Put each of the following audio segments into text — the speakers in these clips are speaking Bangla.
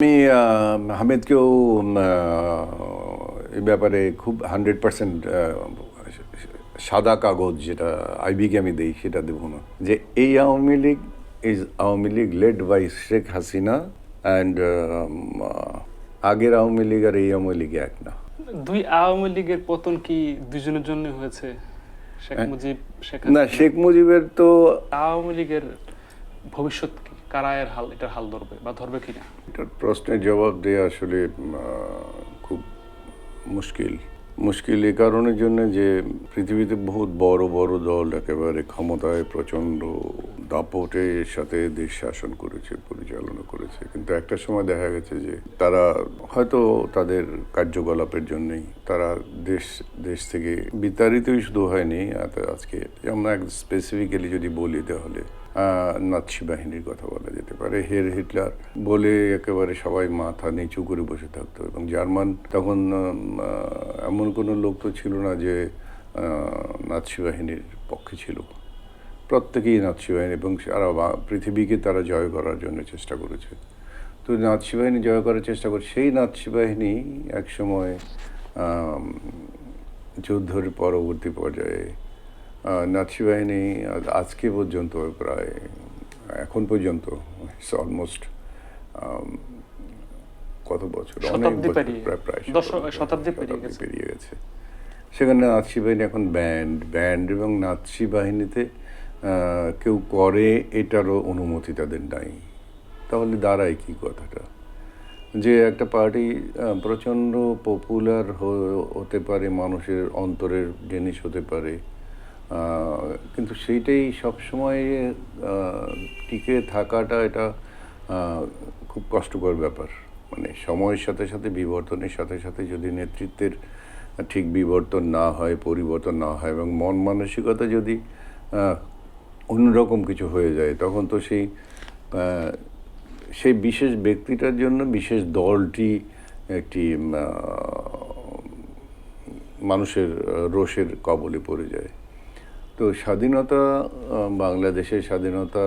আমি হামিদকেও এ ব্যাপারে খুব হান্ড্রেড পার্সেন্ট সাদা কাগজ যেটা আইবিকে আমি দিই সেটা দেবো না। যে এই Awami League is Awami League led by Sheikh Hasina and আগের আওয়ামী লীগ আর এই আওয়ামী লীগ এক না। দুই আওয়ামী লীগের পতন কি দুজনের জন্য হয়েছে? শেখ হ্যাঁ। মুজিব শেখ না শেখ মুজিবের তো আওয়ামী লীগের ভবিষ্যৎ কারা এর হাল, এটার হাল ধরবে বা ধরবে কিনা? এটার প্রশ্নের জবাব দেওয়া আসলে খুব মুশকিল। মুশকিল এই কারণের জন্য যে পৃথিবীতে বহুত বড় বড় দল একেবারে ক্ষমতায় প্রচণ্ড দাপটের সাথে দেশ শাসন করেছে, পরিচালনা করেছে। কিন্তু একটা সময় দেখা গেছে যে তারা হয়তো তাদের কার্যকলাপের জন্যই তারা দেশ দেশ থেকে বিতাড়িতই শুধু হয়নি। আজকে যেমন এক স্পেসিফিক্যালি যদি বলি তাহলে নাৎসি বাহিনীর কথা বলা যেতে পারে। হের হিটলার বলে একেবারে সবাই মাথা নিচু করে বসে থাকতো এবং জার্মান তখন এমন কোনো লোক তো ছিল না যে নাৎসি বাহিনীর পক্ষে ছিল। প্রত্যেকেই নাৎসি বাহিনী এবং সারা পৃথিবীকে তারা জয় করার জন্য চেষ্টা করেছে। তো নাৎসি বাহিনী জয় করার চেষ্টা করে, সেই নাৎসি বাহিনী একসময় যুদ্ধের পরবর্তী পর্যায়ে আহ, নাৎসি বাহিনী আজকে পর্যন্ত প্রায় এখন পর্যন্ত ইটস অলমোস্ট কত বছর অনেক বছর পেরিয়ে। প্রায় শতাব্দী পেরিয়ে গেছে। সেখানে নাৎসি বাহিনী এখন ব্যান্ড ব্যান্ড এবং নাৎসি বাহিনীতে কেউ করে এটারও অনুমতি তাদের নাই তাহলে দাঁড়ায় কি কথাটা যে একটা পার্টি প্রচণ্ড পপুলার হতে পারে মানুষের অন্তরের জিনিস হতে পারে কিন্তু সেইটাই সবসময় টিকে থাকাটা এটা খুব কষ্টকর ব্যাপার। মানে সময়ের সাথে সাথে, বিবর্তনের সাথে সাথে যদি নেতৃত্বের ঠিক বিবর্তন না হয়, পরিবর্তন না হয় এবং মন মানসিকতা যদি অন্যরকম কিছু হয়ে যায়, তখন তো সেই সেই বিশেষ ব্যক্তিটার জন্য বিশেষ দলটি একটি মানুষের রোষের কবলে পড়ে যায়। তো স্বাধীনতা বাংলাদেশের স্বাধীনতা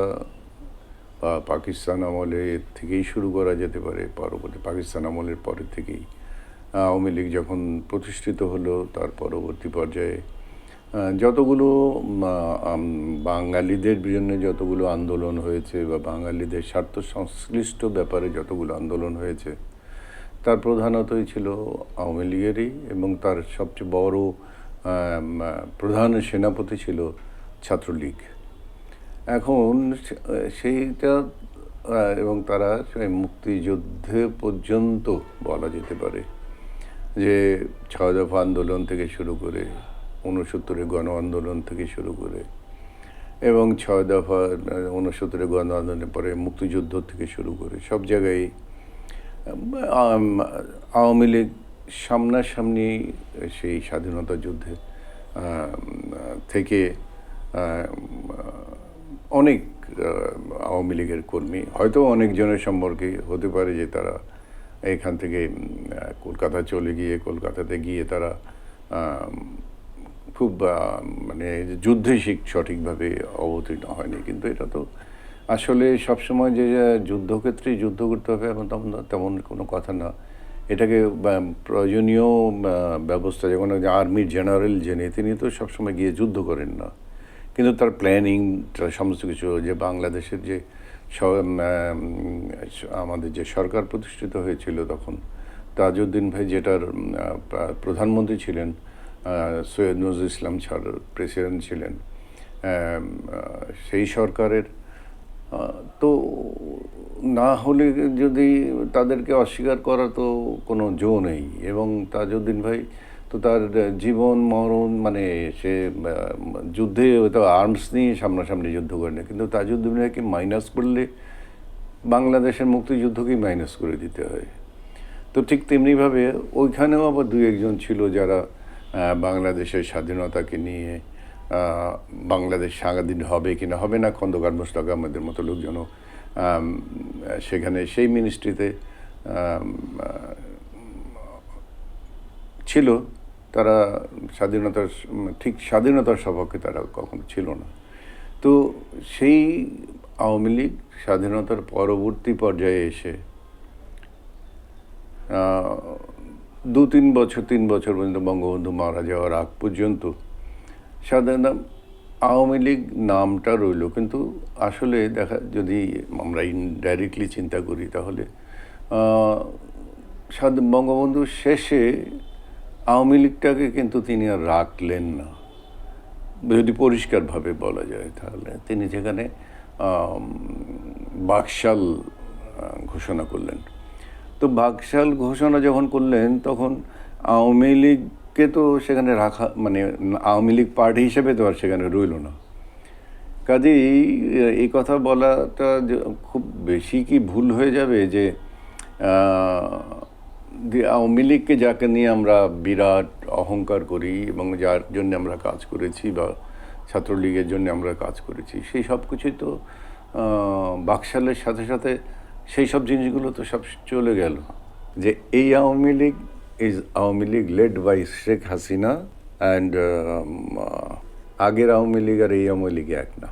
বা পাকিস্তান আমলে থেকেই শুরু করা যেতে পারে, পরবর্তী পাকিস্তান আমলের পরের থেকেই। আওয়ামী লীগ যখন প্রতিষ্ঠিত হলো, তার পরবর্তী পর্যায়ে যতগুলো বাঙালিদের জন্য যতগুলো আন্দোলন হয়েছে বা বাঙালিদের স্বার্থ সংশ্লিষ্ট ব্যাপারে যতগুলো আন্দোলন হয়েছে, তার প্রধানতই ছিল আওয়ামী লীগেরই এবং তার সবচেয়ে বড় প্রধান সেনাপতি ছিল ছাত্রলীগ। এখন সেইটা এবং তারা মুক্তিযুদ্ধে পর্যন্ত বলা যেতে পারে যে ছয় দফা আন্দোলন থেকে শুরু করে ঊনসত্তরের গণ আন্দোলন থেকে শুরু করে এবং ছয় দফা ঊনসত্তরের গণ আন্দোলনের পরে মুক্তিযুদ্ধ থেকে শুরু করে সব জায়গায় আওয়ামী লীগ সামনাসামনি সেই স্বাধীনতা যুদ্ধে থেকে অনেক আওয়ামী লীগের কর্মী, হয়তো অনেকজনের সম্পর্কে হতে পারে যে তারা এখান থেকে কলকাতা চলে গিয়ে, কলকাতাতে গিয়ে তারা খুব মানে যুদ্ধে শিখ সঠিকভাবে অবতীর্ণ হয়নি। কিন্তু এটা তো আসলে সবসময় যে যুদ্ধক্ষেত্রে যুদ্ধ করতে হবে এমন তেমন তেমন কোনো কথা না। এটাকে প্রয়োজনীয় ব্যবস্থা যেমন আর্মির জেনারেল জেনে তিনি তো সবসময় গিয়ে যুদ্ধ করেন না। কিন্তু তার প্ল্যানিং সমস্ত কিছু যে বাংলাদেশের যে আমাদের যে সরকার প্রতিষ্ঠিত হয়েছিল তখন, তাজউদ্দিন ভাই যেটার প্রধানমন্ত্রী ছিলেন সৈয়দ নজরুল ইসলাম ছাড় প্রেসিডেন্ট ছিলেন সেই সরকারের তো না হলে যদি তাদেরকে অস্বীকার করা তো কোনো জো নেই। এবং তাজউদ্দিন ভাই তো তার জীবন, মরণ মানে সে যুদ্ধে হয়তো আর্মস নিয়ে সামনাসামনি যুদ্ধ করে না কিন্তু তাজউদ্দিন ভাইকে মাইনাস করলে বাংলাদেশের মুক্তিযুদ্ধকেই মাইনাস করে দিতে হয়। তো ঠিক তেমনিভাবে ওইখানেও আবার দুই একজন ছিল যারা বাংলাদেশের স্বাধীনতাকে নিয়ে বাংলাদেশ স্বাধীন হবে কি না হবে না খন্দকার মোশতাক আহমেদের মতো লোকজনও আম, সেখানে সেই মিনিস্ট্রিতে ছিল। তারা স্বাধীনতার ঠিক স্বাধীনতার সপক্ষে তারা কখনো ছিল না। তো সেই আওয়ামী লীগ স্বাধীনতার পরবর্তী পর্যায়ে এসে দু তিন বছর তিন বছর পর্যন্ত বঙ্গবন্ধু মারা যাওয়ার আগ পর্যন্ত সাধারণত আওয়ামী লীগ নামটা রইল। কিন্তু আসলে দেখা যদি আমরা ইনডাইরেক্টলি চিন্তা করি তাহলে বঙ্গবন্ধু শেষে আওয়ামী লীগটাকে কিন্তু তিনি আর রাখলেন না। যদি পরিষ্কারভাবে বলা যায় তাহলে তিনি আম, বাকশাল ঘোষণা করলেন। তো বাকশাল ঘোষণা যখন করলেন তখন আওয়ামী লীগকে তো সেখানে রাখা মানে আওয়ামী লীগ পার্টি হিসেবে তো আর সেখানে রইল না। কাজেই এই কথা বলাটা খুব বেশি কি ভুল হয়ে যাবে যে আওয়ামী লীগকে যাকে নিয়ে আমরা বিরাট অহংকার করি এবং যার জন্য আমরা কাজ করেছি বা ছাত্রলীগের জন্য আমরা কাজ করেছি, সেই সব কিছুই তো বাকশালের সাথে সাথে সেই সব জিনিসগুলো তো সব চলে গেল। যে এই Awami League is Awami League led by Sheikh Hasina and আগের আওয়ামী লীগ আর এই আওয়ামী লীগ এক না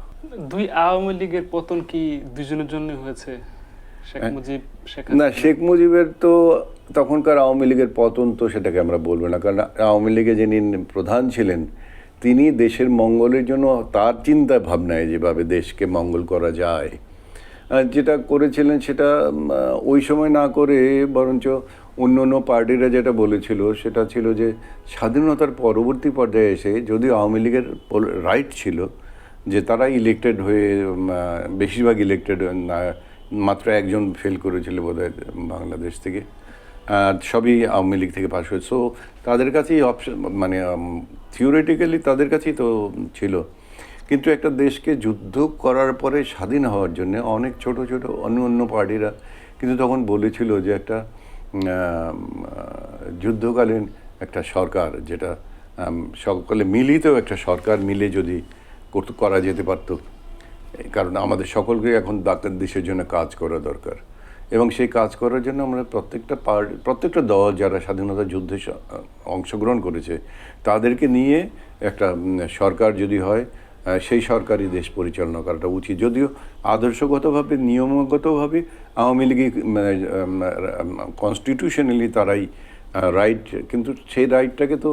দুই আওয়ামী লীগের পতন কি দুজনের জন্য হয়েছে শেখ হ্যাঁ। মুজিব না? শেখ মুজিবের তো তখনকার আওয়ামী লীগের পতন তো সেটাকে আমরা বলব না কারণ আওয়ামী লীগে যিনি প্রধান ছিলেন তিনি দেশের মঙ্গলের জন্য তার চিন্তা ভাবনায় যেভাবে দেশকে মঙ্গল করা যায় যেটা করেছিলেন সেটা ওই সময় না করে বরঞ্চ অন্য অন্য পার্টিরা যেটা বলেছিল, সেটা ছিল যে স্বাধীনতার পরবর্তী পর্যায়ে এসে যদিও আওয়ামী লীগের রাইট ছিল, যে তারা ইলেক্টেড হয়ে বেশিরভাগ ইলেক্টেড মাত্র একজন ফেল করেছিল বোধহয় বাংলাদেশ থেকে সবই আওয়ামী লীগ থেকে পাশ হয়েছে। সো তাদের কাছেই অপশন মানে থিওরিটিক্যালি তাদের কাছেই তো ছিল। কিন্তু একটা দেশকে যুদ্ধ করার পরে স্বাধীন হওয়ার জন্য অনেক ছোট ছোট, অন্য অন্য পার্টিরা কিন্তু তখন বলেছিল যে একটা যুদ্ধকালীন একটা সরকার যেটা সকলে মিলিত একটা সরকার মিলে যদি করতে- করা যেতে পারতো। কারণ আমাদের সকলকে এখন ডাক্তার দেশের জন্য কাজ করা দরকার। এবং সেই কাজ করার জন্য আমরা প্রত্যেকটা পার্টি প্রত্যেকটা দল যারা স্বাধীনতা যুদ্ধে অংশগ্রহণ করেছে, তাদেরকে নিয়ে একটা সরকার যদি হয় সেই সরকারি দেশ পরিচালনা করাটা উচিত। যদিও আদর্শগতভাবে, নিয়মগতভাবে আওয়ামী লীগ কনস্টিটিউশনালি তারাই রাইট কিন্তু সেই রাইটটাকে তো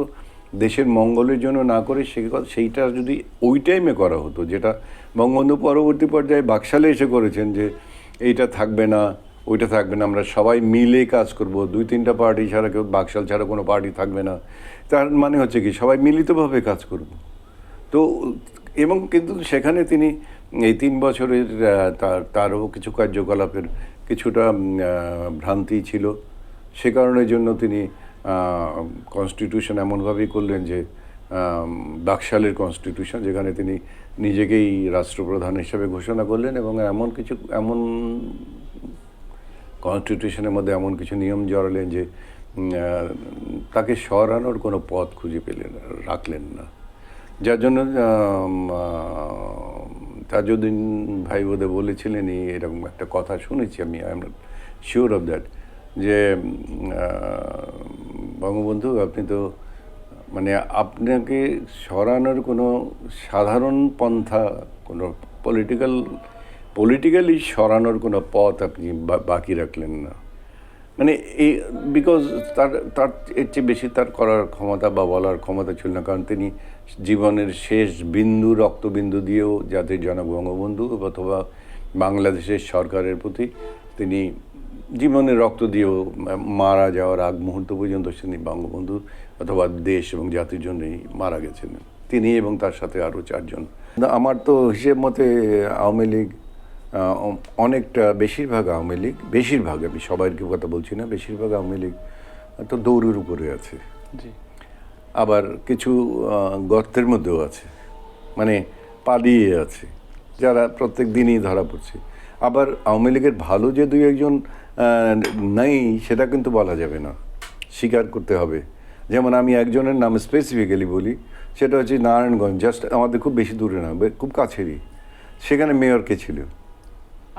দেশের মঙ্গলের জন্য না করে সে সেইটা যদি ওই টাইমে করা হতো, যেটা বঙ্গবন্ধু পরবর্তী পর্যায়ে বাকশালে এসে করেছেন যে, এইটা থাকবে না, ওইটা থাকবে না, আমরা সবাই মিলে কাজ করব, দুই তিনটা পার্টি ছাড়া কেউ, বাকশাল ছাড়া কোনো পার্টি থাকবে না। তার মানে হচ্ছে কি, সবাই মিলিতভাবে কাজ করব। তো এবং কিন্তু সেখানে তিনি এই তিন বছরের তার, তারও কিছু কার্যকলাপের কিছুটা ভ্রান্তি ছিল। সে কারণের জন্য তিনি কনস্টিটিউশন এমনভাবেই করলেন যে বাকশালের কনস্টিটিউশন যেখানে তিনি নিজেকেই রাষ্ট্রপ্রধান হিসেবে ঘোষণা করলেন এবং এমন কিছু, এমন কনস্টিটিউশনের মধ্যে এমন কিছু নিয়ম জড়ালেন যে তাকে সরানোর কোনো পথ খুঁজে পেলেন, রাখলেন না। যার জন্য তাজউদ্দিন ভাই বোধে বলেছিলেনই এরকম একটা কথা শুনেছি আমি I am sure of that যে বঙ্গবন্ধু আপনি তো মানে আপনাকে সরানোর কোনো সাধারণ পন্থা, কোনো পলিটিক্যাল পলিটিক্যালি সরানোর কোনো পথ আপনি বাকি রাখলেন না। মানে এই বিকজ তার তার এর চেয়ে বেশি তার করার ক্ষমতা বা বলার ক্ষমতা ছিল না, কারণ তিনি জীবনের শেষ বিন্দু, রক্তবিন্দু দিয়েও জাতির জনক বঙ্গবন্ধু অথবা বাংলাদেশের সরকারের প্রতি তিনি জীবনের রক্ত দিয়েও মারা যাওয়ার আগ মুহূর্ত পর্যন্ত তিনি বঙ্গবন্ধু অথবা দেশ এবং জাতির জন্যই মারা গেছেন। তিনি এবং তার সাথে আরও চারজন। আমার তো হিসেব মতে আওয়ামী লীগ অনেকটা বেশিরভাগ আওয়ামী লীগ বেশিরভাগ আমি সবাই কথা বলছি না বেশিরভাগ আওয়ামী লীগ তো দৌড়ের উপরে আছে। জি। আবার কিছু গর্তের মধ্যেও আছে। মানে পালিয়ে আছে। যারা প্রত্যেক দিনই ধরা পড়ছে। আবার আওয়ামী লীগের ভালো যে দুই একজন নাই সেটা কিন্তু বলা যাবে না। স্বীকার করতে হবে। যেমন আমি একজনের নাম স্পেসিফিক্যালি বলি সেটা হচ্ছে নারায়ণগঞ্জ জাস্ট আমাদের খুব বেশি দূরে না খুব কাছেরই। সেখানে মেয়রকে ছিল।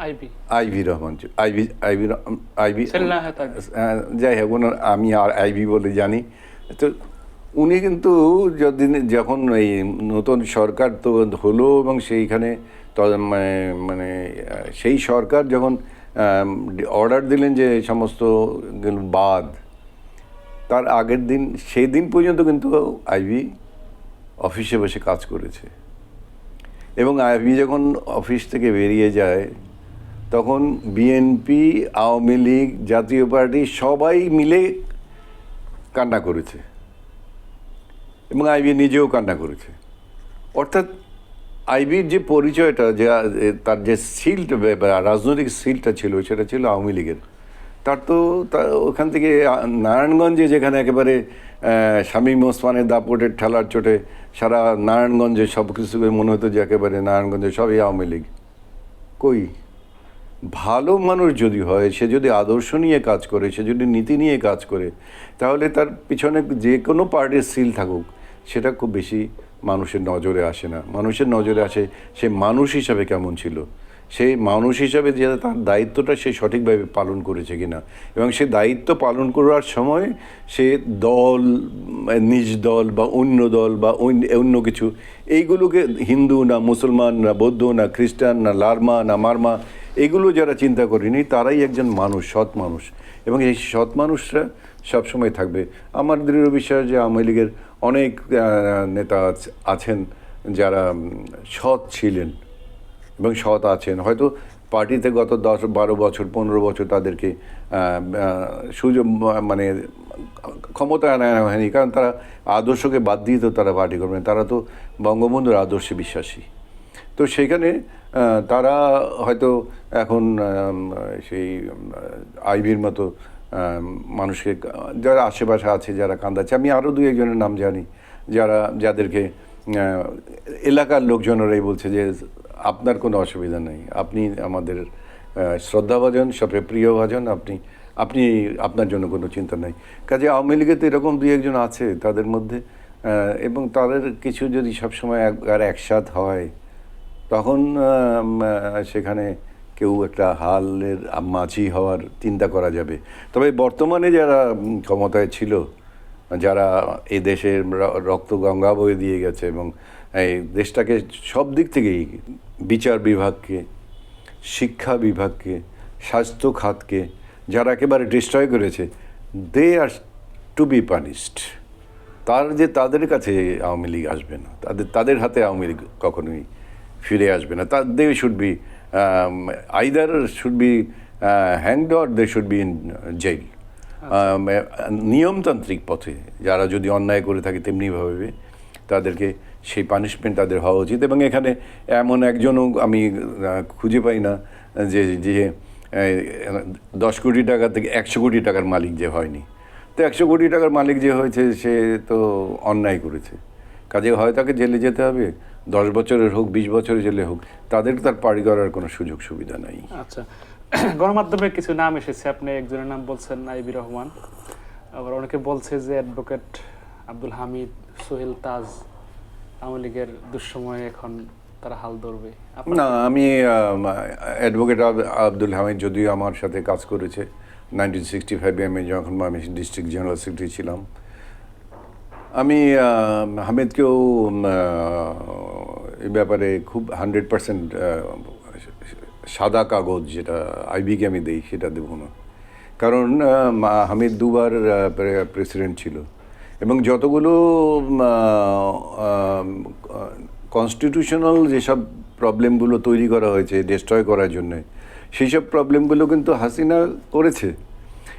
আইবি আইভি রহমান। আইভি আইভি হ্যাঁ, যাই হোক ওনার আমি আর আইভি বলে জানি। তো উনি কিন্তু যদিন যখন এই নতুন সরকার তো হলো এবং সেইখানে মানে মানে সেই সরকার যখন অর্ডার দিলেন যে সমস্ত বাদ তার আগের দিন সেই দিন পর্যন্ত কিন্তু আইবি অফিসে বসে কাজ করেছে। এবং আইবি যখন অফিস থেকে বেরিয়ে যায় তখন বিএনপি আওয়ামী লীগ, জাতীয় পার্টি সবাই মিলে কান্না করেছে। এবং আইবি নিজেও কান্না করেছে। অর্থাৎ আইবির যে পরিচয়টা, যে তার যে সিলটা রাজনৈতিক সিলটা ছিল, সেটা ছিল আওয়ামী লীগের। তার তো, তা- ওখান থেকে নারায়ণগঞ্জে যেখানে একেবারে শামীম ওসমানের দাপটের ঠেলার চোটে সারা নারায়ণগঞ্জে সব কিছু মনে হতো যে, একেবারে নারায়ণগঞ্জে সবই আওয়ামী লীগ। কই? ভালো মানুষ যদি হয়, সে যদি আদর্শ নিয়ে কাজ করে, সে যদি নীতি নিয়ে কাজ করে, তাহলে তার পিছনে যে কোনো পার্টির সিল থাকুক, সেটা খুব বেশি মানুষের নজরে আসে না। মানুষের নজরে আসে সে মানুষ হিসাবে কেমন ছিল। সেই মানুষ হিসাবে যে তার দায়িত্বটা সে সঠিকভাবে পালন করেছে কিনা। এবং সে দায়িত্ব পালন করার সময় সে দল, নিজ দল বা অন্য দল বা অন্য- কিছু, এইগুলোকে হিন্দু না মুসলমান না বৌদ্ধ না খ্রিস্টান না লার্মা না মারমা, এগুলো যারা চিন্তা করেনি, তারাই একজন মানুষ, সৎ মানুষ। এবং এই সৎ মানুষরা সবসময় থাকবে। আমার দৃঢ় বিশ্বাস যে আওয়ামী লীগের অনেক নেতা আছ- আছেন যারা সৎ ছিলেন। এবং সৎ আছেন। হয়তো পার্টিতে গত দশ, বারো বছর, পনেরো বছর তাদেরকে সুযোগ মানে ক্ষমতা আনা হয়নি। কারণ তারা আদর্শকে বাদ দিয়ে তো তারা পার্টি করবেন। তারা তো বঙ্গবন্ধুর আদর্শে বিশ্বাসী। তো সেখানে তারা হয়তো এখন সেই আইবির মতো মানুষকে, যারা আশেপাশে আছে, যারা কান্দাচ্ছে। আমি আরও দু একজনের নাম জানি, যারা, যাদেরকে এলাকার লোকজনেরাই বলছে যে আপনার কোনো অসুবিধা নেই। আপনি আমাদের শ্রদ্ধাভাজন সবচেয়ে প্রিয়ভাজন আপনি আপনি আপনার জন্য কোনো চিন্তা নেই। কাজে আওয়ামী লীগে তো এরকম দুই একজন আছে তাদের মধ্যে এবং তাদের কিছু যদি সবসময় এক- আর একসাথ হয়, তখন সেখানে কেউ একটা হালের মাঝি হওয়ার চিন্তা করা যাবে। তবে বর্তমানে যারা ক্ষমতায় ছিল, যারা এই দেশের রক্ত গঙ্গা বয়ে দিয়ে গেছে এবং এই দেশটাকে সব দিক থেকেই বিচার বিভাগকে শিক্ষা বিভাগকে স্বাস্থ্য খাতকে যারা একেবারে ডিস্ট্রয় করেছে they are to be punished তার যে তাদের কাছে আওয়ামী লীগ আসবে না তাদের তাদের হাতে আওয়ামী লীগ কখনোই ফিরে আসবে না। তা they should be either should be hanged or they should be in jail নিয়মতান্ত্রিক পথে যারা যদি অন্যায় করে থাকে তেমনিভাবে তাদেরকে সেই পানিশমেন্ট তাদের হওয়া উচিত এবং এখানে এমন একজনও আমি খুঁজে পাই না যে যে দশ কোটি টাকা থেকে একশো কোটি টাকার মালিক যে হয়নি। তো একশো কোটি টাকার মালিক যে হয়েছে, সে তো অন্যায় করেছে। কাজে হয় তাকে জেলে যেতে হবে, দশ বছরের হোক, বিশ বছরের জেলে হোক, তাদের তার পাড়ি করার কোনো সুযোগ সুবিধা নাই। আচ্ছা গণমাধ্যমে কিছু নাম এসেছে, আপনি একজনের নাম বলছেন আইবি রহমান। আবার অনেকে বলছে যে অ্যাডভোকেট আব্দুল হামিদ, সোহেল তাজ। আওয়ামী লীগের দুঃসময়ে এখন তারা হাল ধরবে। না আমি অ্যাডভোকেট আব্দুল হামিদ যদিও আমার সাথে কাজ করেছে নাইনটিন সিক্সটি ফাইভে আমি যখন আমি ডিস্ট্রিক্ট জেনারেল সেক্রেটারি ছিলাম আমি হামিদকেও এই ব্যাপারে খুব হান্ড্রেড পার্সেন্ট সাদা কাগজ যেটা আইবিকে আমি দিই সেটা দেবো না। কারণ হামিদ দুবার প্রেসিডেন্ট ছিল। এবং যতগুলো কনস্টিটিউশনাল যেসব প্রবলেমগুলো তৈরি করা হয়েছে ডিস্ট্রয় করার জন্য সেই সব প্রবলেমগুলো কিন্তু হাসিনা করেছে।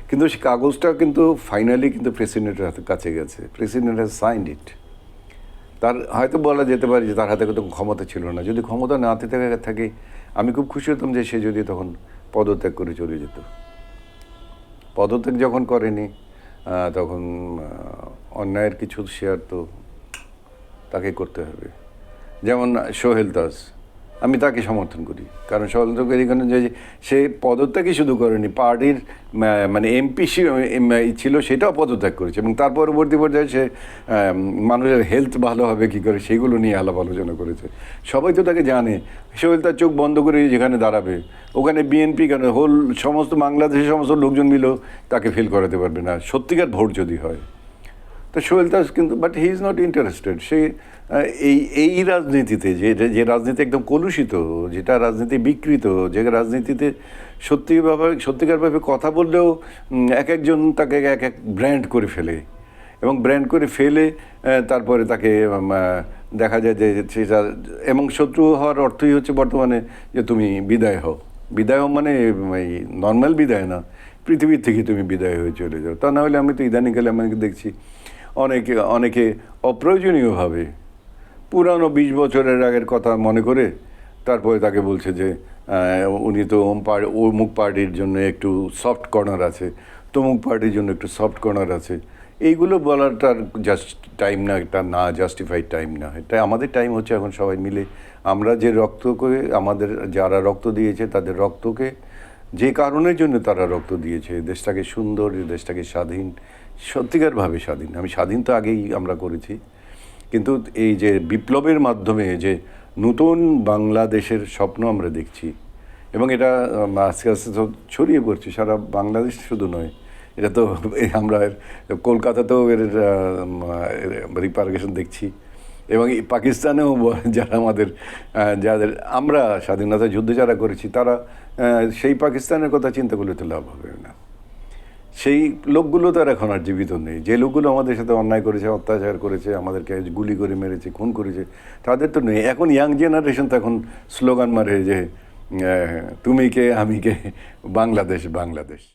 কিন্তু সেই কাগজটা কিন্তু ফাইনালি কিন্তু প্রেসিডেন্টের হাতে কাছে গেছে। প্রেসিডেন্ট হ্যাজ সাইন্ড ইট তার হয়তো বলা যেতে পারে যে তার হাতে কোনো ক্ষমতা ছিল না। যদি ক্ষমতা না থাকে থাকে, আমি খুব খুশি হতাম যে সে যদি তখন পদত্যাগ করে চলে যেত। পদত্যাগ যখন করেনি তখন অন্যায়ের কিছু শেয়ার তো তাকে করতে হবে। যেমন সোহেল দাস। আমি তাকে সমর্থন করি। কারণ দাস এখানে যে সে পদত্যাগই শুধু করেনি, পার্টির মানে এমপি ছিল সেটাও পদত্যাগ করেছে এবং তার পরবর্তী পর্যায়ে সে মানুষের হেলথ ভালো হবে কী করে সেগুলো নিয়ে আলাপ আলোচনা করেছে। সবাই তো তাকে জানে। সোহেল তার চোখ বন্ধ করে যেখানে দাঁড়াবে, ওখানে বিএনপি কেন? হোল সমস্ত বাংলাদেশের সমস্ত লোকজন মিলেও তাকে ফিল করাতে পারবে না। সত্যিকার ভোট যদি হয়। তো সোহেল দাস কিন্তু but he is not interested সে এই এই রাজনীতিতে যে যে রাজনীতি একদম কলুষিত, যেটা রাজনীতি বিকৃত, যে রাজনীতিতে সত্যিভাবে, সত্যিকারভাবে কথা বললেও এক একজন তাকে এক এক ব্র্যান্ড করে ফেলে। এবং ব্র্যান্ড করে ফেলে তারপরে তাকে দেখা যায় যে সেটা এবং শত্রু হওয়ার অর্থই হচ্ছে বর্তমানে যে তুমি বিদায় হও। বিদায় হও মানে এই নর্মাল বিদায় না। পৃথিবীর থেকে তুমি বিদায় হয়ে চলে যাও। তা না হলে আমি তো ইদানিংকালে আমাকে দেখছি, অনেকে অনেকে অপ্রয়োজনীয়ভাবে পুরানো বিশ বছরের আগের কথা মনে করে তারপরে তাকে বলছে যে উনি তো ওম পার অমুক পার্টির জন্য একটু সফট কর্নার আছে, তমুক পার্টির জন্য একটু সফট কর্নার আছে। এইগুলো বলাটার জাস্ট টাইম না এটা না জাস্টিফাইড টাইম না। এটা আমাদের টাইম হচ্ছে এখন সবাই মিলে। আমরা যে রক্তকে, আমাদের যারা রক্ত দিয়েছে, তাদের রক্তকে, যে কারণের জন্য তারা রক্ত দিয়েছে, দেশটাকে সুন্দর, দেশটাকে স্বাধীন, সত্যিকারভাবে স্বাধীন। আমি স্বাধীন তো আগেই আমরা করেছি। কিন্তু এই যে বিপ্লবের মাধ্যমে যে নতুন বাংলাদেশের স্বপ্ন আমরা দেখছি, এবং এটা আস্তে আস্তে তো ছড়িয়ে পড়ছে, সারা বাংলাদেশ শুধু নয়, এটা তো আমরা কলকাতাতেও এর রিপার্কেশন দেখছি, এবং পাকিস্তানেও যারা আমাদের যাদের আমরা স্বাধীনতা যুদ্ধ যারা করেছি, তারা সেই পাকিস্তানের কথা চিন্তা করলে তো লাভ হবে না। সেই লোকগুলো তো আর এখন আর জীবিত নেই। যে লোকগুলো আমাদের সাথে অন্যায় করেছে, অত্যাচার করেছে, আমাদেরকে গুলি করে মেরেছে, খুন করেছে, তাদের তো নেই। এখন ইয়াং জেনারেশন তো এখন স্লোগান মারে যে তুমি কে, আমি কে, বাংলাদেশ বাংলাদেশ।